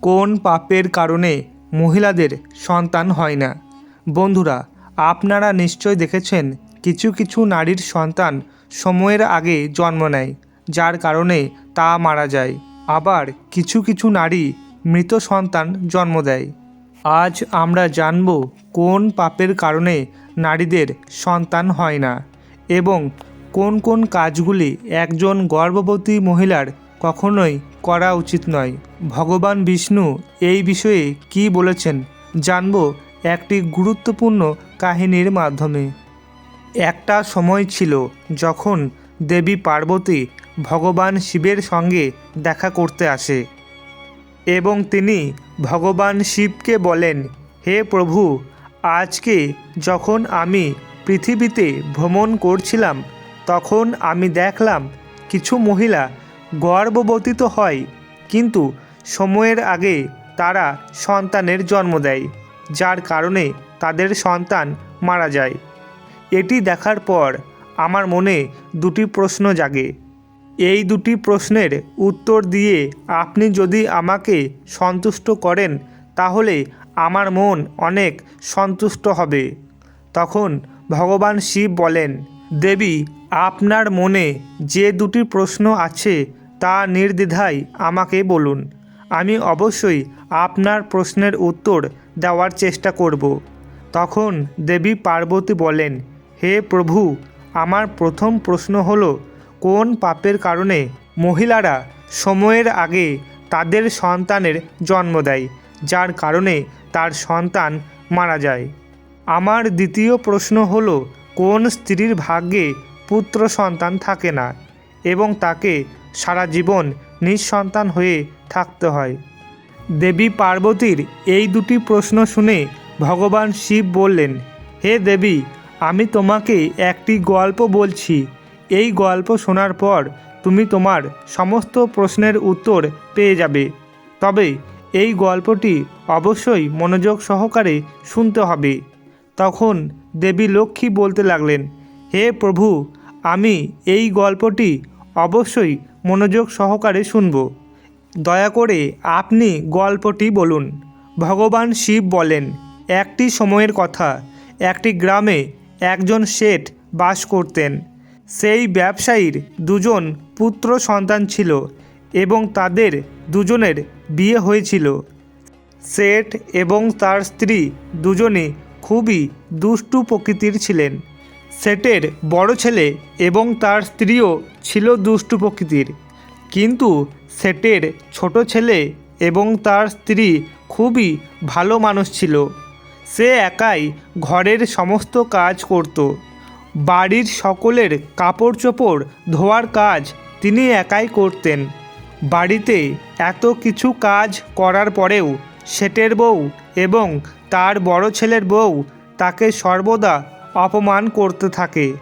কোন পাপের কারণে মহিলাদের সন্তান হয় না? বন্ধুরা, আপনারা নিশ্চয় দেখেছেন কিছু কিছু নারীর সন্তান সময়ের আগে জন্ম নেয়, যার কারণে তা মারা যায়। আবার কিছু কিছু নারী মৃত সন্তান জন্ম দেয়। আজ আমরা জানব কোন পাপের কারণে নারীদের সন্তান হয় না এবং কোন কোন কাজগুলি একজন গর্ভবতী মহিলার কখনোই করা উচিত নয়। ভগবান বিষ্ণু এই বিষয়ে কি বলেছেন জানব একটি গুরুত্বপূর্ণ কাহিনীর মাধ্যমে। একটা সময় ছিল যখন দেবী পার্বতী ভগবান শিবের সঙ্গে দেখা করতে আসে এবং তিনি ভগবান শিবকে বলেন, হে প্রভু, আজকে যখন আমি পৃথিবীতে ভ্রমণ করছিলাম, তখন আমি দেখলাম কিছু মহিলা গর্ভবতী তো হয়, কিন্তু সময়ের আগে তারা সন্তানের জন্ম দেয়, যার কারণে তাদের সন্তান মারা যায়। এটি দেখার পর আমার মনে দুটি প্রশ্ন জাগে। এই দুটি প্রশ্নের উত্তর দিয়ে আপনি যদি আমাকে সন্তুষ্ট করেন, তাহলে আমার মন অনেক সন্তুষ্ট হবে। তখন ভগবান শিব বলেন, দেবী, আপনার মনে যে দুটি প্রশ্ন আছে তা নির্দ্বিধায় আমাকে বলুন। আমি অবশ্যই আপনার প্রশ্নের উত্তর দেওয়ার চেষ্টা করব। তখন দেবী পার্বতী বলেন, হে প্রভু, আমার প্রথম প্রশ্ন হলো, কোন পাপের কারণে মহিলারা সময়ের আগে তাদের সন্তানের জন্ম দেয়, যার কারণে তার সন্তান মারা যায়? আমার দ্বিতীয় প্রশ্ন হল, কোন স্ত্রীর ভাগ্যে পুত্র সন্তান থাকে না এবং তাকে সারা জীবন নিঃসন্তান হয়ে থাকতে হয়। দেবী পার্বতীর এই দুটি প্রশ্ন শুনে ভগবান শিব বললেন, হে দেবী, আমি তোমাকে একটি গল্প বলছি। এই গল্প শোনার পর তুমি তোমার সমস্ত প্রশ্নের উত্তর পেয়ে যাবে। তবে এই গল্পটি অবশ্যই মনোযোগ সহকারে শুনতে হবে। তখন দেবী লক্ষ্মী বলতে লাগলেন, হে প্রভু, আমি এই গল্পটি অবশ্যই মনোযোগ সহকারে শুনব। দয়া করে আপনি গল্পটি বলুন। ভগবান শিব বলেন, একটি সময়ের কথা। একটি গ্রামে একজন শেঠ বাস করতেন। সেই ব্যবসায়ীর দুজন পুত্র সন্তান ছিল এবং তাদের দুজনের বিয়ে হয়েছিল। শেঠ এবং তার স্ত্রী দুজনে খুবই দুষ্টু প্রকৃতির ছিলেন। শেঠের বড় ছেলে এবং তার স্ত্রীও ছিল দুষ্টু প্রকৃতির। কিন্তু সেটের ছোট ছেলে এবং তার স্ত্রী খুবই ভালো মানুষ ছিল। সে একাই ঘরের সমস্ত কাজ করত। বাড়ির সকলের কাপড় চোপড় ধোয়ার কাজ তিনি একাই করতেন। বাড়িতে এত কিছু কাজ করার পরেও শেঠের বউ এবং তার বড় ছেলের বউ তাকে সর্বদা অপমান করতে থাকে।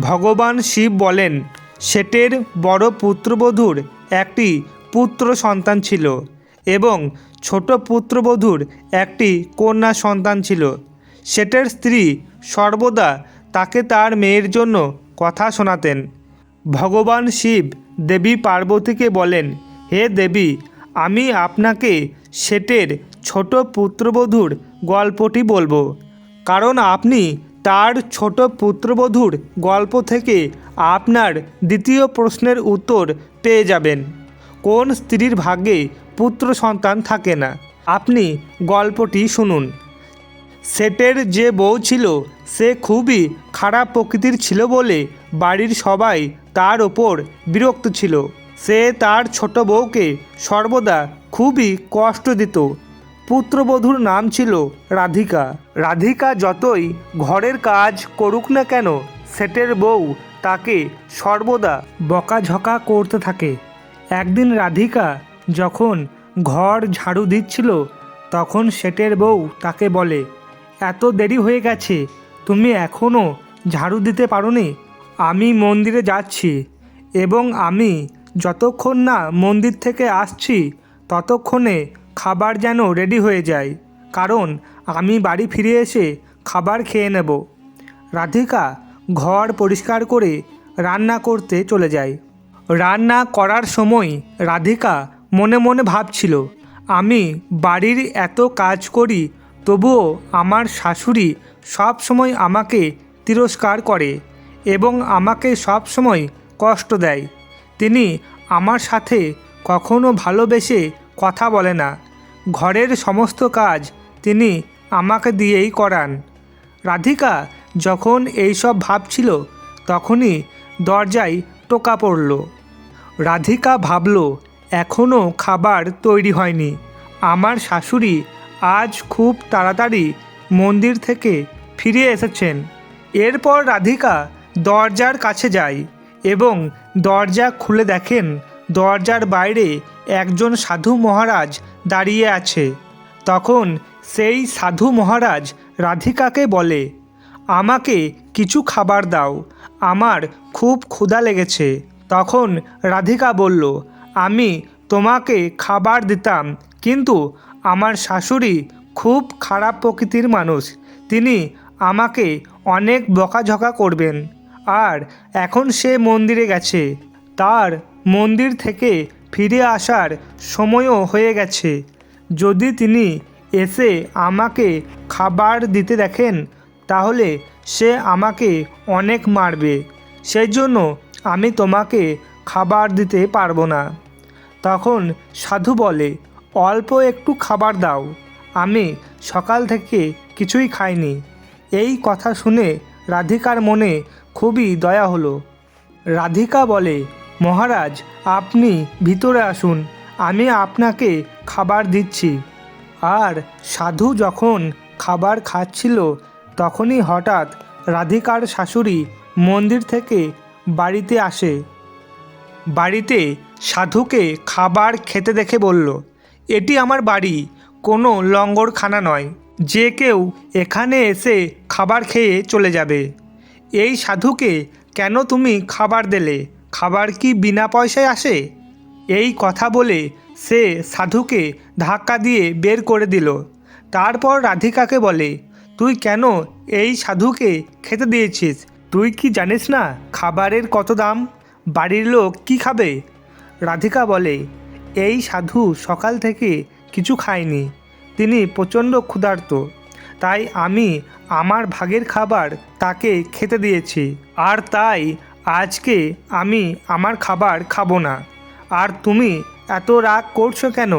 ভগবান শিব বলেন শেঠের বড় পুত্রবধূর একটি পুত্র সন্তান ছিল এবং ছোট পুত্রবধূর একটি কন্যা সন্তান ছিল। শেঠের স্ত্রী সর্বদা তাকে তার মেয়ের জন্য কথা শোনাতেন। ভগবান শিব দেবী পার্বতীকে বলেন, হে দেবী, আমি আপনাকে শেঠের ছোট পুত্রবধূর গল্পটি বলব। কারণ আপনি তার ছোট পুত্রবধূর গল্প থেকে আপনার দ্বিতীয় প্রশ্নের উত্তর পেয়ে যাবেন। কোন স্ত্রীর ভাগ্যে পুত্র সন্তান থাকে না? আপনি গল্পটি শুনুন। সেটের যে বউ ছিল, সে খুবই খারাপ প্রকৃতির ছিল বলে বাড়ির সবাই তার ওপর বিরক্ত ছিল। সে তার ছোট বউকে সর্বদা খুবই কষ্ট দিত। পুত্রবধূর নাম ছিল রাধিকা। রাধিকা যতই ঘরের কাজ করুক না কেন, সেটের বউ তাকে সর্বদা বকাঝকা করতে থাকে। একদিন রাধিকা যখন ঘর ঝাড়ু দিচ্ছিল, তখন সেটের বউ তাকে বলে, এত দেরি হয়ে গেছে, তুমি এখনও ঝাড়ু দিতে পারোনি? আমি মন্দিরে যাচ্ছি এবং আমি যতক্ষণ না মন্দির থেকে আসছি, ততক্ষণে খাবার যেন রেডি হয়ে যায়। কারণ আমি বাড়ি ফিরে এসে খাবার খেয়ে নেব। রাধিকা ঘর পরিষ্কার করে রান্না করতে চলে যায়। রান্না করার সময় রাধিকা মনে মনে ভাবছিল, আমি বাড়ির এত কাজ করি, তবুও আমার শাশুড়ি সব সময় আমাকে তিরস্কার করে এবং আমাকে সব সময় কষ্ট দেয়। তিনি আমার সাথে কখনো ভালোবেসে কথা বলে না। ঘরের সমস্ত কাজ তিনি আমাকে দিয়েই করান। রাধিকা যখন এইসব ভাবছিল, তখনই দরজায় টোকা পড়ল। রাধিকা ভাবল এখনও খাবার তৈরি হয়নি। আমার শাশুড়ি আজ খুব তাড়াতাড়ি মন্দির থেকে ফিরে এসেছেন। এরপর রাধিকা দরজার কাছে যায় এবং দরজা খুলে দেখেন দরজার বাইরে একজন সাধু মহারাজ দাঁড়িয়ে আছে। তখন সেই সাধু মহারাজ রাধিকাকে বলে, আমাকে কিছু খাবার দাও, আমার খুব ক্ষুধা লেগেছে। তখন রাধিকা বলল, আমি তোমাকে খাবার দিতাম, কিন্তু আমার শাশুড়ি খুব খারাপ প্রকৃতির মানুষ, তিনি আমাকে অনেক বকাঝকা করবেন। আর এখন সে মন্দিরে গেছে, তার মন্দির থেকে ফিরে আসার সময়ও হয়ে গেছে। যদি তিনি এসে আমাকে খাবার দিতে দেখেন, তাহলে সে আমাকে অনেক মারবে। সেই জন্য আমি তোমাকে খাবার দিতে পারব না। তখন সাধু বলে, অল্প একটু খাবার দাও। আমি সকাল থেকে কিছুই খাইনি। এই কথা শুনে রাধিকার মনে খুবই দয়া হলো। রাধিকা বলে মহারাজ, আপনি ভিতরে আসুন, আমি আপনাকে খাবার দিচ্ছি। আর সাধু যখন খাবার খাচ্ছিল, তখনই হঠাৎ রাধিকার শাশুড়ি মন্দির থেকে বাড়িতে আসে। বাড়িতে সাধুকে খাবার খেতে দেখে বলল, এটি আমার বাড়ি, কোনো লঙ্গরখানা নয়। যে কেউ এখানে এসে খাবার খেয়ে চলে যাবে। এই সাধুকে কেন তুমি খাবার দিলে? খাবার কি বিনা পয়সায় আসে? এই কথা বলে সে সাধুকে ধাক্কা দিয়ে বের করে দিল। তারপর রাধিকাকে বলে, তুই কেন এই সাধুকে খেতে দিয়েছিস? তুই কি জানিস না খাবারের কত দাম? বাড়ির লোক কি খাবে? রাধিকা বলে, এই সাধু সকাল থেকে কিছু খায়নি। তিনি প্রচণ্ড ক্ষুধার্ত। তাই আমি আমার ভাগের খাবার তাকে খেতে দিয়েছি। আর তাই আজকে আমি আমার খাবার খাব না। আর তুমি এত রাগ করছ কেন?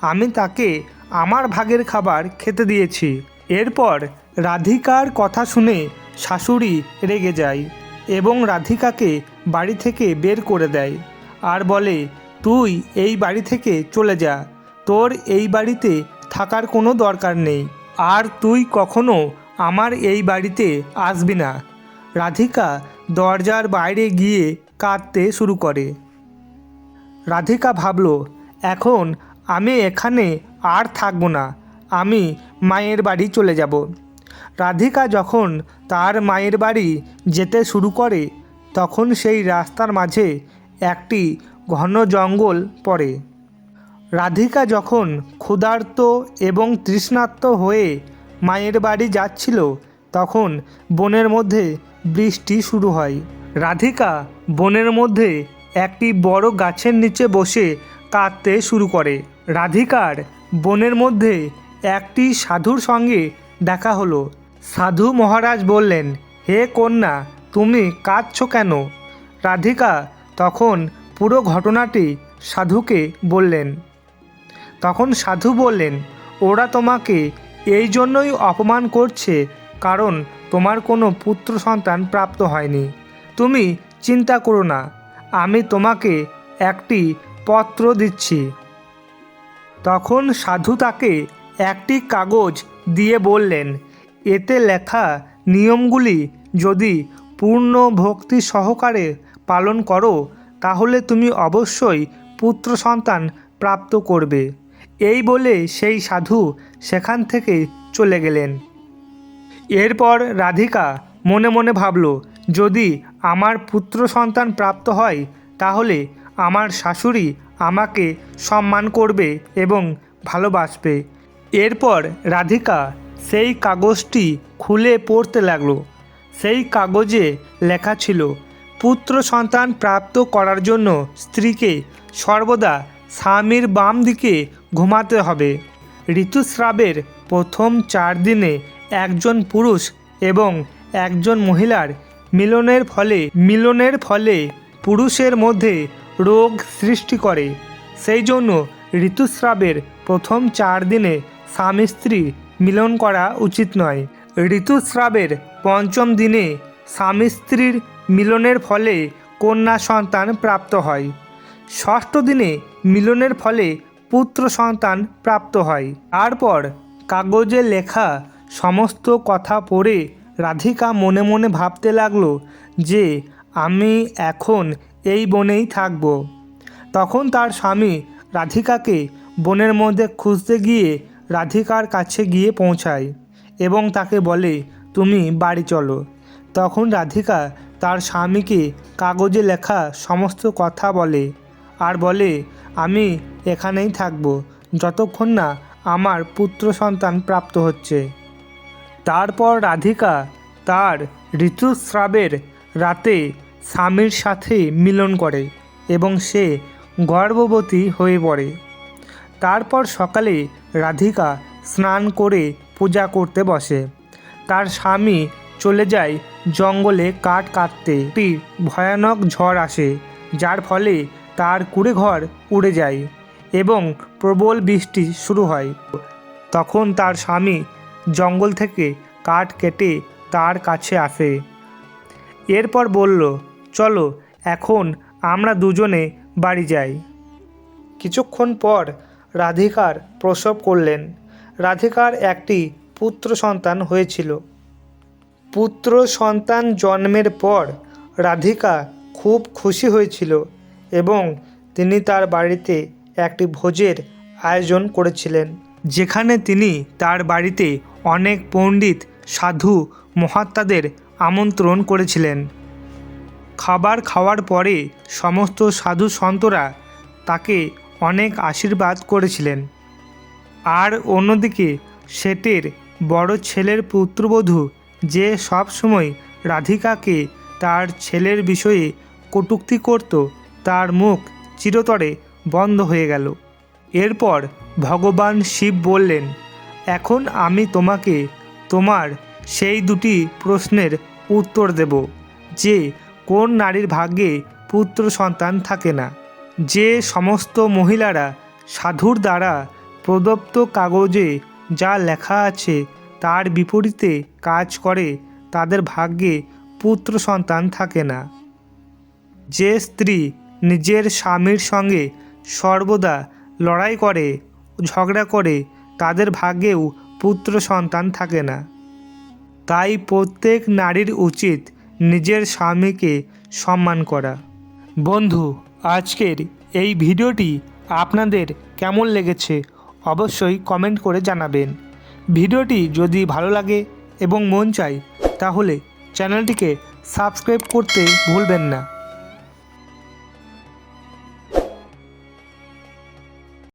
আমি তাকে আমার ভাগের খাবার খেতে দিয়েছি। এরপর রাধিকার কথা শুনে শাশুড়ি রেগে যায় এবং রাধিকাকে বাড়ি থেকে বের করে দেয় আর বলে, তুই এই বাড়ি থেকে চলে যা। তোর এই বাড়িতে থাকার কোনো দরকার নেই। আর তুই কখনো আমার এই বাড়িতে আসবি না। রাধিকা দরজার বাইরে গিয়ে কাঁদতে শুরু করে। রাধিকা ভাবল, এখন আমি এখানে আর থাকব না, আমি মায়ের বাড়ি চলে যাব। রাধিকা যখন তার মায়ের বাড়ি যেতে শুরু করে, তখন সেই রাস্তার মাঝে একটি ঘন জঙ্গল পড়ে। রাধিকা যখন ক্ষুধার্ত এবং তৃষ্ণার্ত হয়ে মায়ের বাড়ি যাচ্ছিল, তখন বনের মধ্যে বৃষ্টি শুরু হয়। রাধিকা বনের মধ্যে একটি বড় গাছের নিচে বসে কাঁদতে শুরু করে। রাধিকার বনের মধ্যে একটি সাধুর সঙ্গে দেখা হলো। সাধু মহারাজ বললেন, হে কন্যা, তুমি কাঁদছো কেন? রাধিকা তখন পুরো ঘটনাটি সাধুকে বললেন। তখন সাধু বললেন, ওরা তোমাকে এই জন্যই অপমান করছে, কারণ তোমার কোনো পুত্র সন্তান প্রাপ্ত হয়নি। তুমি চিন্তা করো না, আমি তোমাকে একটি পত্র দিচ্ছি। তখন সাধু তাকে একটি কাগজ দিয়ে বললেন, এতে লেখা নিয়মগুলি যদি পূর্ণ ভক্তি সহকারে পালন করো, তাহলে তুমি অবশ্যই পুত্র সন্তান প্রাপ্ত করবে। এই বলে সেই সাধু সেখান থেকে চলে গেলেন। এরপর রাধিকা মনে মনে ভাবল, যদি আমার পুত্র সন্তান প্রাপ্ত হয়, তাহলে আমার শাশুড়ি আমাকে সম্মান করবে এবং ভালোবাসবে। এরপর রাধিকা সেই কাগজটি খুলে পড়তে লাগল। সেই কাগজে লেখা ছিল, পুত্র সন্তান প্রাপ্ত করার জন্য স্ত্রীকে সর্বদা স্বামীর বাম দিকে ঘুমাতে হবে। ঋতুস্রাবের প্রথম চার দিনে একজন পুরুষ এবং একজন মহিলার মিলনের ফলে মিলনের ফলে পুরুষের মধ্যে রোগ সৃষ্টি করে। সেই জন্য ঋতুস্রাবের প্রথম চার দিনে স্বামী স্ত্রী মিলন করা উচিত নয়। ঋতুস্রাবের পঞ্চম দিনে স্বামী স্ত্রীর মিলনের ফলে কন্যা সন্তান প্রাপ্ত হয়। ষষ্ঠ দিনে মিলনের ফলে পুত্র সন্তান প্রাপ্ত হয়। তারপর কাগজে লেখা সমস্ত কথা পড়ে রাধিকা মনে মনে ভাবতে লাগল যে আমি এখন এই বনেই থাকব। তখন তার স্বামী রাধিকাকে বনের মধ্যে খুঁজতে গিয়ে রাধিকার কাছে গিয়ে পৌঁছায় এবং তাকে বলে, তুমি বাড়ি চলো। তখন রাধিকা তার স্বামীকে কাগজে লেখা সমস্ত কথা বলে আর বলে, আমি এখানেই থাকব। যতক্ষণ না আমার পুত্র সন্তান প্রাপ্ত হচ্ছে। তারপর রাধিকা তার ঋতুস্রাবের রাতে স্বামীর সাথে মিলন করে এবং সে গর্ভবতী হয়ে পড়ে। তারপর সকালে রাধিকা স্নান করে পূজা করতে বসে। তার স্বামী চলে যায় জঙ্গলে কাঠ কাটতে। একটি ভয়ানক ঝড় আসে, যার ফলে তার কুড়ে ঘর উড়ে যায় এবং প্রবল বৃষ্টি শুরু হয়। তখন তার স্বামী জঙ্গল থেকে কাঠ কেটে তার কাছে আসে। এরপর বলল, চলো, এখন আমরা দুজনে বাড়ি যাই। কিছুক্ষণ পর রাধিকার প্রসব করলেন। রাধিকার একটি পুত্র সন্তান হয়েছিল। পুত্র সন্তান জন্মের পর রাধিকা খুব খুশি হয়েছিল এবং তিনি তার বাড়িতে একটি ভোজের আয়োজন করেছিলেন, যেখানে তিনি তার বাড়িতে অনেক পণ্ডিত, সাধু, মহাত্মাদের আমন্ত্রণ করেছিলেন। খাবার খাওয়ার পরে সমস্ত সাধু সন্তরা তাকে অনেক আশীর্বাদ করেছিলেন। আর অন্যদিকে শেটের বড় ছেলের পুত্রবধূ যে সব সময় রাধিকাকে তার ছেলের বিষয়ে কটূক্তি করত, তার মুখ চিরতরে বন্ধ হয়ে গেল। এরপর ভগবান শিব বললেন এখন আমি তোমাকে তোমার সেই দুটি প্রশ্নের উত্তর দেব, যে কোন নারীর ভাগ্যে পুত্র সন্তান থাকে না। যে সমস্ত মহিলারা সাধুর দ্বারা প্রদত্ত কাগজে যা লেখা আছে তার বিপরীতে কাজ করে, তাদের ভাগ্যে পুত্র সন্তান থাকে না। যে স্ত্রী নিজের স্বামীর সঙ্গে সর্বদা লড়াই করে, ঝগড়া করে তাদের ভাগ্যেও পুত্র সন্তান থাকে না। তাই প্রত্যেক নারীর উচিত নিজের স্বামীকে সম্মান করা। বন্ধু, আজকের এই ভিডিওটি আপনাদের কেমন লেগেছে অবশ্যই কমেন্ট করে জানাবেন। ভিডিওটি যদি ভালো লাগে এবং মন চায়, তাহলে চ্যানেলটিকে সাবস্ক্রাইব করতে ভুলবেন না।